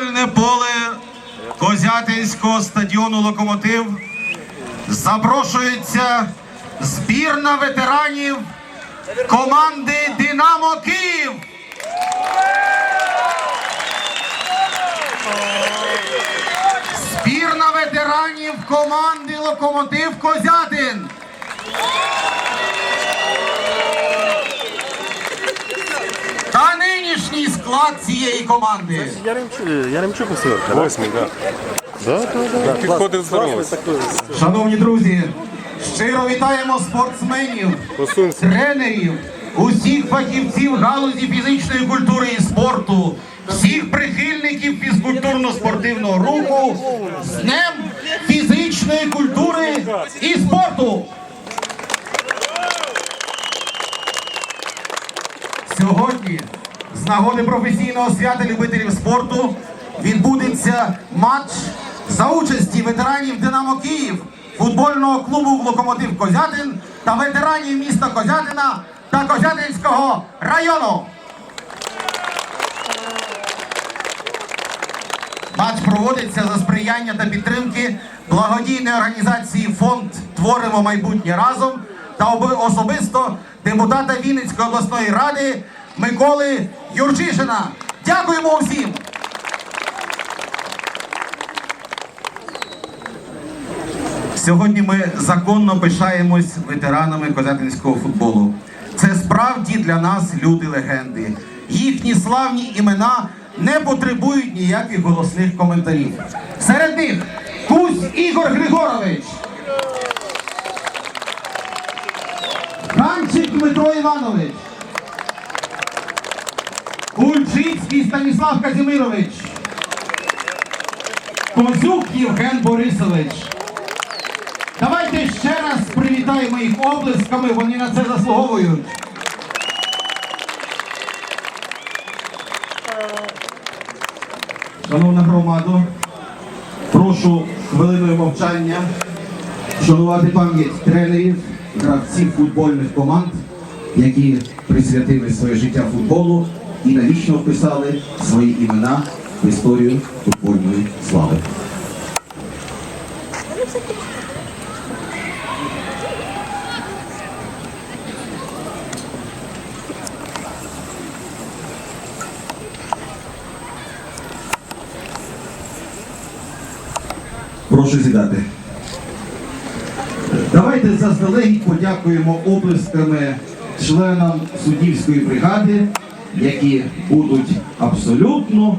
футбольне поле Козятинського стадіону Локомотив запрошується збірна ветеранів команди Динамо Київ. Збірна ветеранів команди Локомотив Козятин. Та нинішній склад цієї команди. Яремчук, Яремчук восьмерка. Восьмий, так. Да, да, да. Підходив здорово. Шановні друзі, щиро вітаємо спортсменів, Посунься. тренерів, усіх фахівців галузі фізичної культури і спорту, всіх прихильників фізкультурно-спортивного руху з Днем фізичної культури і спорту. Сьогодні з нагоди професійного свята любителів спорту відбудеться матч за участі ветеранів Динамо Київ, футбольного клубу Локомотив Козятин та ветеранів міста Козятина та Козятинського району. Матч проводиться за сприяння та підтримки благодійної організації Фонд Творимо майбутнє разом та особисто депутата Вінницької обласної ради Миколи Юрчишина. Дякуємо усім! Сьогодні ми законно пишаємось ветеранами козятинського футболу. Це справді для нас люди легенди. Їхні славні імена не потребують ніяких голосних коментарів. Серед них Кузь Ігор Григорович, Ханчик Дмитро Іванович, Кульчицький Станіслав Казімирович, Козюк Євген Борисович. Давайте ще раз привітаємо їх облисками, вони на це заслуговують. Шановна громадо, прошу хвилиною мовчання шанувати пам'ять тренерів, гравців футбольних команд, які присвятили своє життя футболу і навічно вписали свої імена в історію футбольної слави. Прошу сідати. Давайте заздалегідь подякуємо оплесками членам суддівської бригади, які будуть абсолютно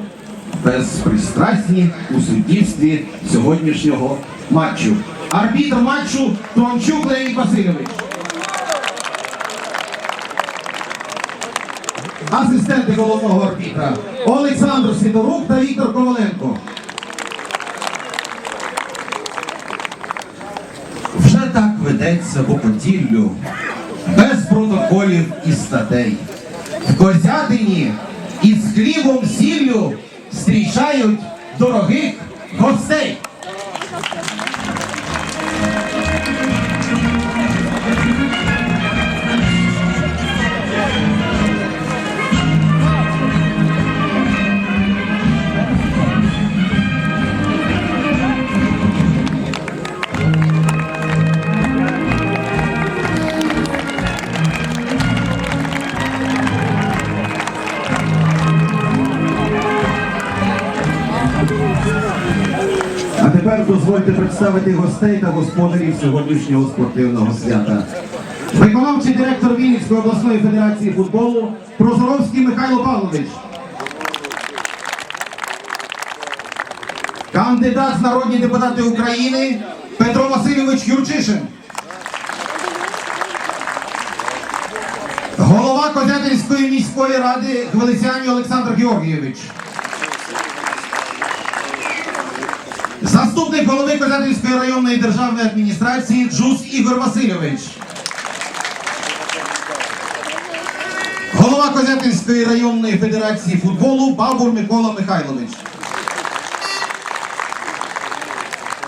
безпристрасні у суддівстві сьогоднішнього матчу. Арбітр матчу Томчук Леонід Васильович. Асистенти головного арбітра Олександр Сидорук та Віктор Коваленко. Вже так ведеться по Поділлю, без протоколів і статей. В Козятині із хлібом сіллю зустрічають дорогих гостей. Дозвольте представити гостей та господарів сьогоднішнього спортивного свята. Виконавчий директор Вінницької обласної федерації футболу Прозоровський Михайло Павлович. Кандидат народні депутати України Петро Васильович Юрчишин. Голова Козятинської міської ради Гвелисяні Олександр Георгійович. Заступник голови Козятинської районної державної адміністрації Джус Ігор Васильович. Голова Козятинської районної федерації футболу Бабур Микола Михайлович.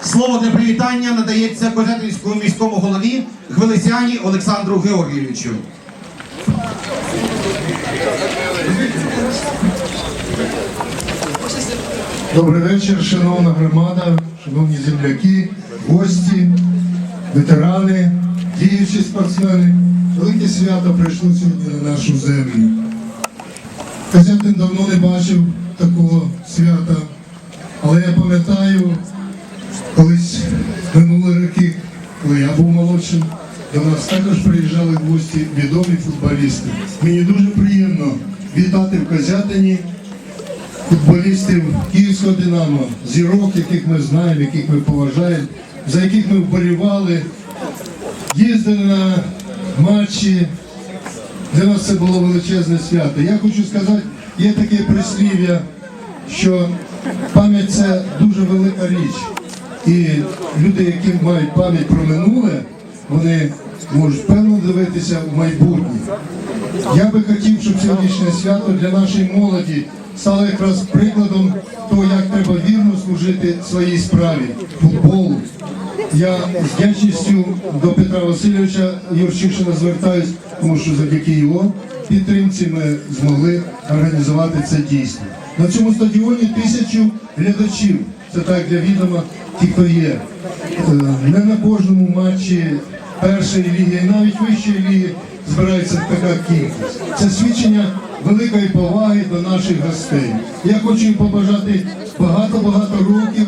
Слово для привітання надається Козятинському міському голові Гвелисяні Олександру Георгійовичу. Добрий вечір, шановна громада, шановні земляки, гості, ветерани, діючі спортсмени. Велике свято прийшло сьогодні на нашу землю. Козятин давно не бачив такого свята, але я пам'ятаю, колись минулі роки, коли я був молодшим, до нас також приїжджали гості відомі футболісти. Мені дуже приємно вітати в Козятині футболістів Київського Динамо, зірок, яких ми знаємо, яких ми поважаємо, за яких ми вболівали, їздили на матчі. Для нас це було величезне свято. Я хочу сказати, є таке прислів'я, що пам'ять це дуже велика річ. І люди, які мають пам'ять про минуле, вони можуть певно дивитися в майбутнє. Я би хотів, щоб сьогоднішнє свято для нашої молоді стало якраз прикладом того, як треба вірно служити своїй справі футболу. Я з вдячністю до Петра Васильовича Юрчишина звертаюсь, тому що завдяки його підтримці ми змогли організувати це дійство. На цьому стадіоні тисячу глядачів. Це так для відома, ті, хто є. Е, Не на кожному матчі першої ліги, навіть вищої ліги збирається така кількість. Це свідчення великої поваги до наших гостей. Я хочу їм побажати багато-багато років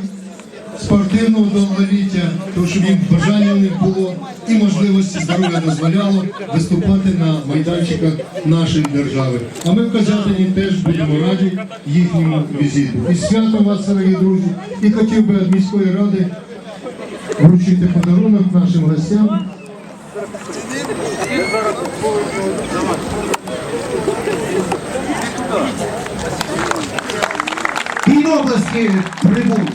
спортивного довголіття, тому щоб їм бажання них було і можливості здоров'я дозволяло виступати на майданчиках нашої держави. А ми в Козятині теж будемо раді їхньому візиту. І свято вас, дорогі друзі, і хотів би від міської ради вручити подарунок нашим гостям. Під обласки трибун.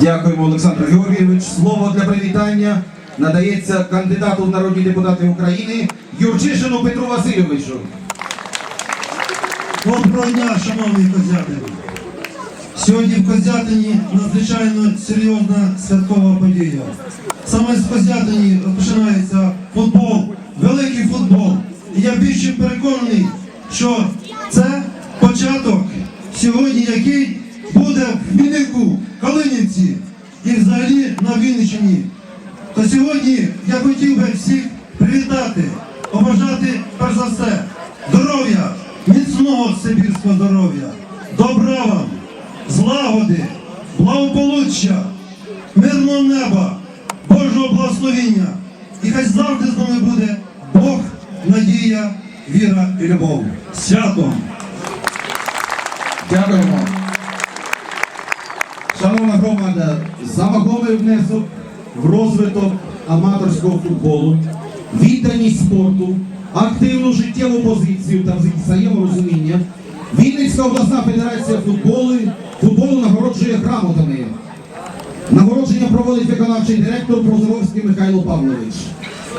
Дякуємо, Олександр Георгійович. Слово для привітання надається кандидату в народні депутати України Юрчишину Петру Васильовичу. Доброго дня, шановні козятини! Сьогодні в Козятині надзвичайно серйозна святкова подія. Саме з Козятині починається футбол, великий футбол. І я більше переконаний, що це початок сьогодні, який буде в Хмільнику, Калинівці і взагалі на Вінниччині. То сьогодні я хотів би всіх привітати, побажати перш за все здоров'я, міцного сибірського здоров'я, добра вам, злагоди, благополуччя, мирного неба, Божого благословіння. І хай завжди з нами буде Бог, надія, віра і любов. Святом! Дякуємо. Шановна громада, за вагомий внесок в розвиток аматорського футболу, відданість спорту, активну життєву позицію та взаєморозуміння, Вінницька обласна федерація футболу, футболу нагороджує грамотами. Нагородження проводить виконавчий директор Прозоровський Михайло Павлович.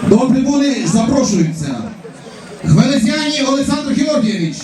До трибуни запрошуються Хвелезяні Олександр Георгійович,